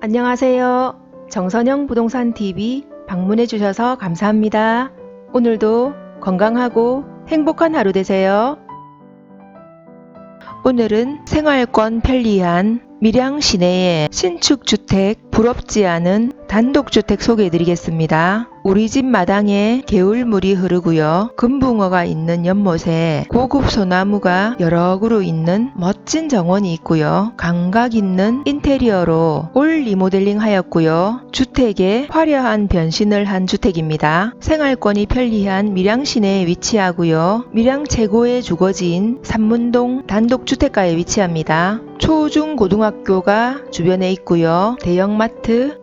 안녕하세요. 정선영 부동산 TV 방문해 주셔서 감사합니다. 오늘도 건강하고 행복한 하루 되세요. 오늘은 생활권 편리한 밀양 시내의 신축 주택 부럽지 않은 단독주택 소개해 드리겠습니다. 우리 집 마당에 개울물이 흐르고요. 금붕어가 있는 연못에 고급 소나무가 여러 그루 있는 멋진 정원이 있고요. 감각 있는 인테리어로 올 리모델링 하였고요. 주택에 화려한 변신을 한 주택입니다. 생활권이 편리한 밀양 시내에 위치하고요. 밀양 최고의 주거지인 삼문동 단독주택가에 위치합니다. 초중 고등학교가 주변에 있고요. 대형 마트,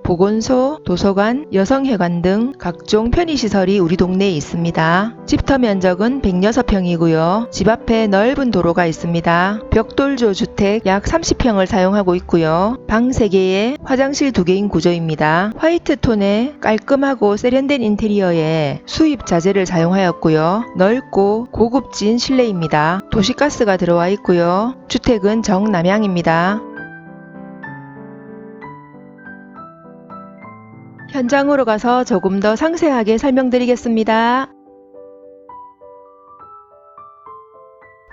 보건소, 도서관, 여성회관 등 각종 편의시설이 우리 동네에 있습니다. 집터 면적은 106평이고요. 집 앞에 넓은 도로가 있습니다. 벽돌조 주택 약 30평을 사용하고 있고요. 방 3개에 화장실 2개인 구조입니다. 화이트 톤의 깔끔하고 세련된 인테리어에 수입 자재를 사용하였고요. 넓고 고급진 실내입니다. 도시가스가 들어와 있고요. 주택은 정남향입니다. 현장으로 가서 조금 더 상세하게 설명드리겠습니다.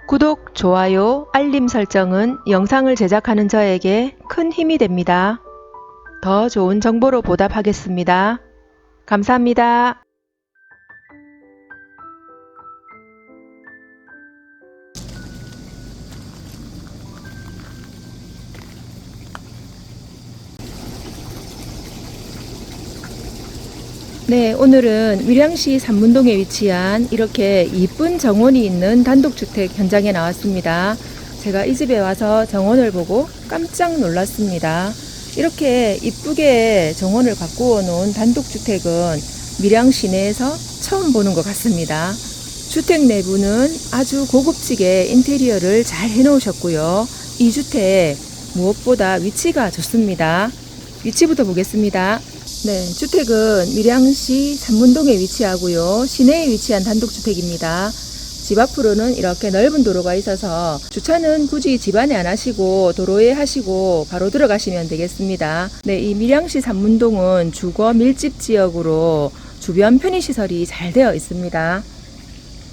구독, 좋아요, 알림 설정은 영상을 제작하는 저에게 큰 힘이 됩니다. 더 좋은 정보로 보답하겠습니다. 감사합니다. 네, 오늘은 밀양시 삼문동에 위치한 이렇게 이쁜 정원이 있는 단독주택 현장에 나왔습니다. 제가 이 집에 와서 정원을 보고 깜짝 놀랐습니다. 이렇게 이쁘게 정원을 가꾸어 놓은 단독주택은 밀양 시내에서 처음 보는 것 같습니다. 주택 내부는 아주 고급지게 인테리어를 잘 해놓으셨고요. 이 주택 무엇보다 위치가 좋습니다. 위치부터 보겠습니다. 네, 주택은 밀양시 삼문동에 위치하고요. 시내에 위치한 단독주택입니다. 집 앞으로는 이렇게 넓은 도로가 있어서 주차는 굳이 집 안에 안 하시고 도로에 하시고 바로 들어가시면 되겠습니다. 네, 이 밀양시 삼문동은 주거 밀집 지역으로 주변 편의시설이 잘 되어 있습니다.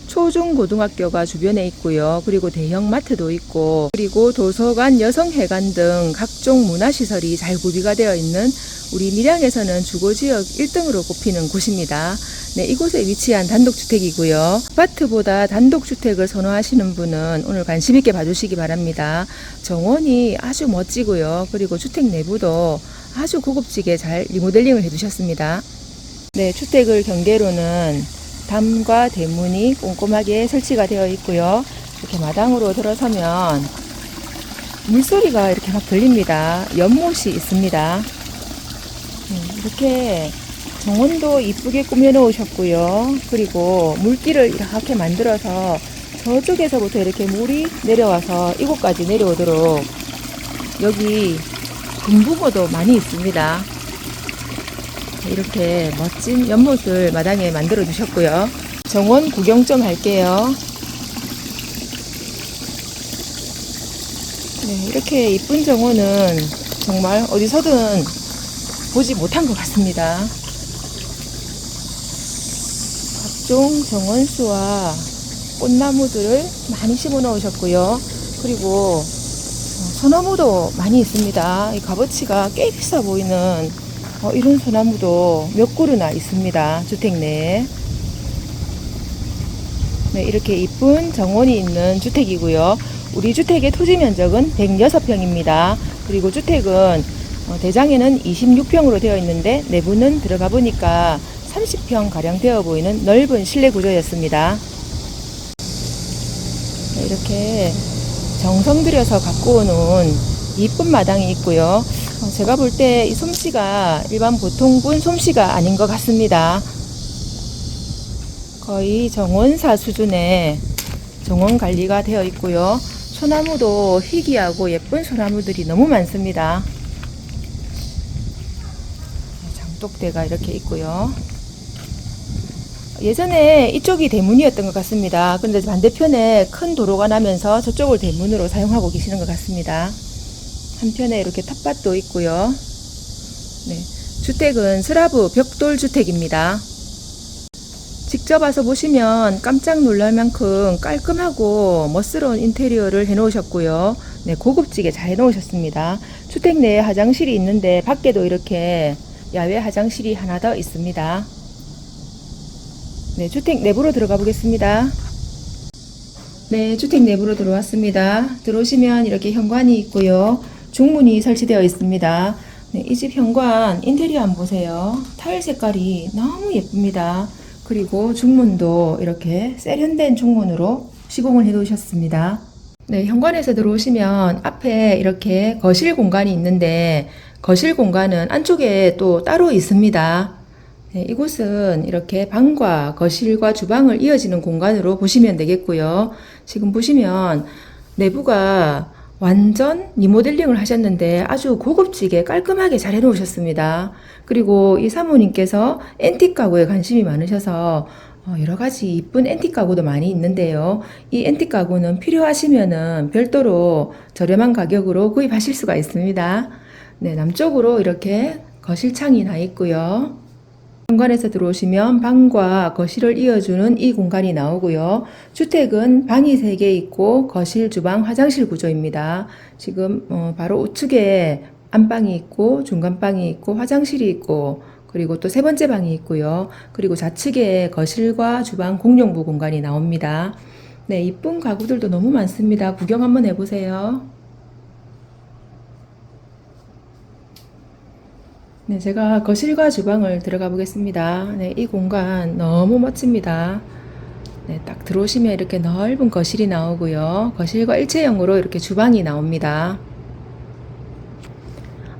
초중 고등학교가 주변에 있고요. 그리고 대형 마트도 있고 그리고 도서관, 여성회관 등 각종 문화시설이 잘 구비가 되어 있는 우리 밀양에서는 주거지역 1등으로 꼽히는 곳입니다. 네, 이곳에 위치한 단독주택이고요. 아파트보다 단독주택을 선호하시는 분은 오늘 관심 있게 봐주시기 바랍니다. 정원이 아주 멋지고요. 그리고 주택 내부도 아주 고급지게 잘 리모델링을 해두셨습니다. 네, 주택을 경계로는 담과 대문이 꼼꼼하게 설치가 되어 있고요. 이렇게 마당으로 들어서면 물소리가 이렇게 막 들립니다. 연못이 있습니다. 네, 이렇게 정원도 이쁘게 꾸며 놓으셨고요. 그리고 물길을 이렇게 만들어서 저쪽에서부터 이렇게 물이 내려와서 이곳까지 내려오도록 여기 금붕어도 많이 있습니다. 이렇게 멋진 연못을 마당에 만들어 주셨고요. 정원 구경 좀 할게요. 네, 이렇게 이쁜 정원은 정말 어디서든 보지 못한 것 같습니다. 각종 정원수와 꽃나무들을 많이 심어 놓으셨고요. 그리고 소나무도 많이 있습니다. 이 값어치가 꽤 비싸 보이는 어, 이런 소나무도 몇 그루나 있습니다. 주택 내에. 네, 이렇게 이쁜 정원이 있는 주택이고요. 우리 주택의 토지 면적은 106평입니다. 그리고 주택은 어, 대장에는 26평으로 되어 있는데 내부는 들어가 보니까 30평 가량 되어 보이는 넓은 실내 구조였습니다. 네, 이렇게 정성 들여서 가꾸어 놓은 이쁜 마당이 있고요. 어, 제가 볼 때 이 솜씨가 일반 보통분 솜씨가 아닌 것 같습니다. 거의 정원사 수준의 정원 관리가 되어 있고요. 소나무도 희귀하고 예쁜 소나무들이 너무 많습니다. 장독대가 이렇게 있고요. 예전에 이쪽이 대문이었던 것 같습니다. 근데 반대편에 큰 도로가 나면서 저쪽을 대문으로 사용하고 계시는 것 같습니다. 한편에 이렇게 텃밭도 있고요. 네, 주택은 슬라브 벽돌 주택입니다. 직접 와서 보시면 깜짝 놀랄 만큼 깔끔하고 멋스러운 인테리어를 해 놓으셨고요. 네, 고급지게 잘 해 놓으셨습니다. 주택 내에 화장실이 있는데 밖에도 이렇게 야외 화장실이 하나 더 있습니다. 네, 주택 내부로 들어가 보겠습니다. 네, 주택 내부로 들어왔습니다. 들어오시면 이렇게 현관이 있고요. 중문이 설치되어 있습니다. 네, 이 집 현관 인테리어 한번 보세요. 타일 색깔이 너무 예쁩니다. 그리고 중문도 이렇게 세련된 중문으로 시공을 해 놓으셨습니다. 네, 현관에서 들어오시면 앞에 이렇게 거실 공간이 있는데 거실 공간은 안쪽에 또 따로 있습니다. 네, 이곳은 이렇게 방과 거실과 주방을 이어지는 공간으로 보시면 되겠고요. 지금 보시면 내부가 완전 리모델링을 하셨는데 아주 고급지게 깔끔하게 잘 해놓으셨습니다. 그리고 이 사모님께서 앤틱 가구에 관심이 많으셔서 어, 여러 가지 이쁜 앤틱 가구도 많이 있는데요. 이 앤틱 가구는 필요하시면은 별도로 저렴한 가격으로 구입하실 수가 있습니다. 네, 남쪽으로 이렇게 거실창이 나 있고요. 현관에서 들어오시면 방과 거실을 이어주는 이 공간이 나오고요. 주택은 방이 3개 있고 거실, 주방, 화장실 구조입니다. 지금 어, 바로 우측에 안방이 있고 중간방이 있고 화장실이 있고 그리고 또 세 번째 방이 있고요. 그리고 좌측에 거실과 주방 공용부 공간이 나옵니다. 네, 이쁜 가구들도 너무 많습니다. 구경 한번 해보세요. 네, 제가 거실과 주방을 들어가 보겠습니다. 네, 이 공간 너무 멋집니다. 네, 딱 들어오시면 이렇게 넓은 거실이 나오고요. 거실과 일체형으로 이렇게 주방이 나옵니다.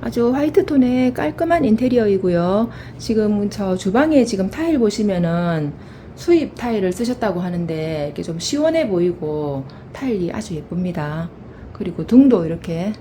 아주 화이트 톤의 깔끔한 인테리어이고요. 지금 저 주방에 지금 타일 보시면은 수입 타일을 쓰셨다고 하는데 이렇게 좀 시원해 보이고 타일이 아주 예쁩니다. 그리고 등도 이렇게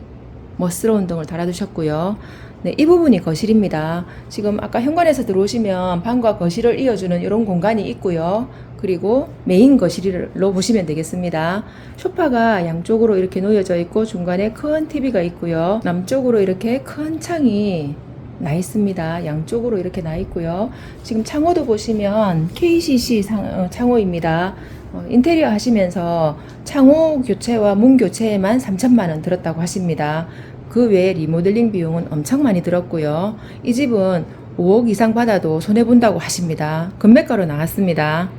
멋스러운 등을 달아두셨고요. 네, 이 부분이 거실입니다. 지금 아까 현관에서 들어오시면 방과 거실을 이어주는 이런 공간이 있고요. 그리고 메인 거실로 보시면 되겠습니다. 소파가 양쪽으로 이렇게 놓여져 있고 중간에 큰 TV가 있고요. 남쪽으로 이렇게 큰 창이 나 있습니다. 양쪽으로 이렇게 나 있고요. 지금 창호도 보시면 KCC 상- 어, 창호입니다. 어, 인테리어 하시면서 창호 교체와 문 교체에만 3천만 원 들었다고 하십니다. 그 외에 리모델링 비용은 엄청 많이 들었고요. 이 집은 5억 이상 받아도 손해본다고 하십니다. 금매가로 나왔습니다.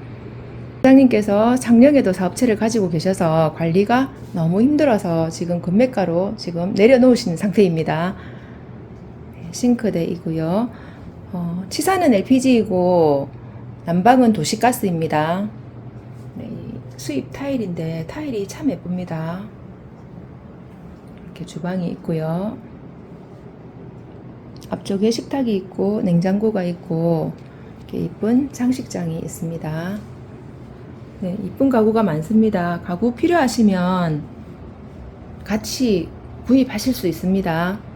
사장님께서 작년에도 사업체를 가지고 계셔서 관리가 너무 힘들어서 지금 금매가로 지금 내려놓으신 상태입니다. 네, 싱크대이고요. 어, 치사는 LPG이고 난방은 도시가스입니다. 네, 이 수입 타일인데 타일이 참 예쁩니다. 이렇게 주방이 있고요. 앞쪽에 식탁이 있고 냉장고가 있고 이렇게 이쁜 장식장이 있습니다. 네, 이쁜 가구가 많습니다. 가구 필요하시면 같이 구입하실 수 있습니다.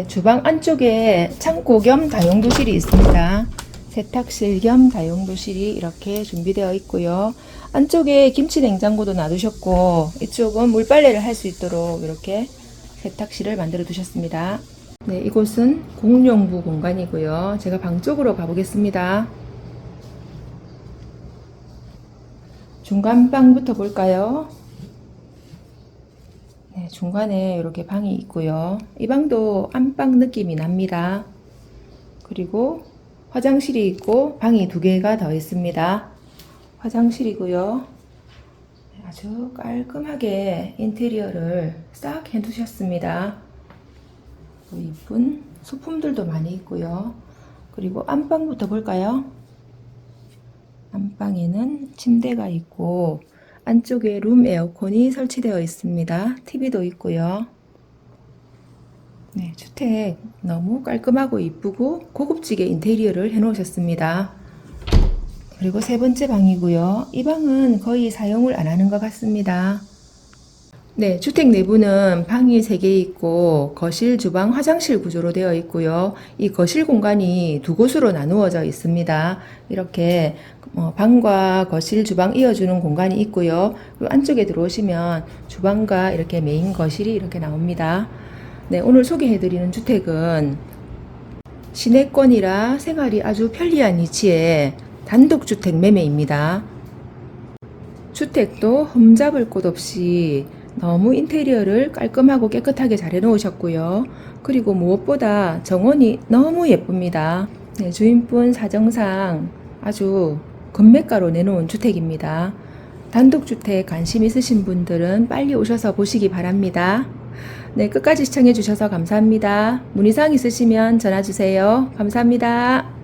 네, 주방 안쪽에 창고 겸 다용도실이 있습니다. 세탁실 겸 다용도실이 이렇게 준비되어 있고요. 안쪽에 김치 냉장고도 놔두셨고 이쪽은 물빨래를 할 수 있도록 이렇게 세탁실을 만들어 두셨습니다. 네, 이곳은 공용부 공간이고요. 제가 방 쪽으로 가보겠습니다. 중간 방부터 볼까요? 네, 중간에 이렇게 방이 있고요. 이 방도 안방 느낌이 납니다. 그리고 화장실이 있고 방이 두 개가 더 있습니다. 화장실이고요. 네, 아주 깔끔하게 인테리어를 싹 해두셨습니다. 또 이쁜 소품들도 많이 있고요. 그리고 안방부터 볼까요? 안방에는 침대가 있고 안쪽에 룸 에어컨이 설치되어 있습니다. TV도 있고요. 네, 주택 너무 깔끔하고 이쁘고 고급지게 인테리어를 해 놓으셨습니다. 그리고 세 번째 방이고요. 이 방은 거의 사용을 안 하는 것 같습니다. 네, 주택 내부는 방이 3개 있고 거실, 주방, 화장실 구조로 되어 있고요. 이 거실 공간이 두 곳으로 나누어져 있습니다. 이렇게 어, 방과 거실, 주방 이어주는 공간이 있고요. 그리고 안쪽에 들어오시면 주방과 이렇게 메인 거실이 이렇게 나옵니다. 네, 오늘 소개해드리는 주택은 시내권이라 생활이 아주 편리한 위치에 단독주택 매매입니다. 주택도 흠잡을 곳 없이 너무 인테리어를 깔끔하고 깨끗하게 잘 해놓으셨고요. 그리고 무엇보다 정원이 너무 예쁩니다. 네, 주인분 사정상 아주 금매가로 내놓은 주택입니다. 단독주택 관심 있으신 분들은 빨리 오셔서 보시기 바랍니다. 네, 끝까지 시청해 주셔서 감사합니다. 문의사항 있으시면 전화 주세요. 감사합니다.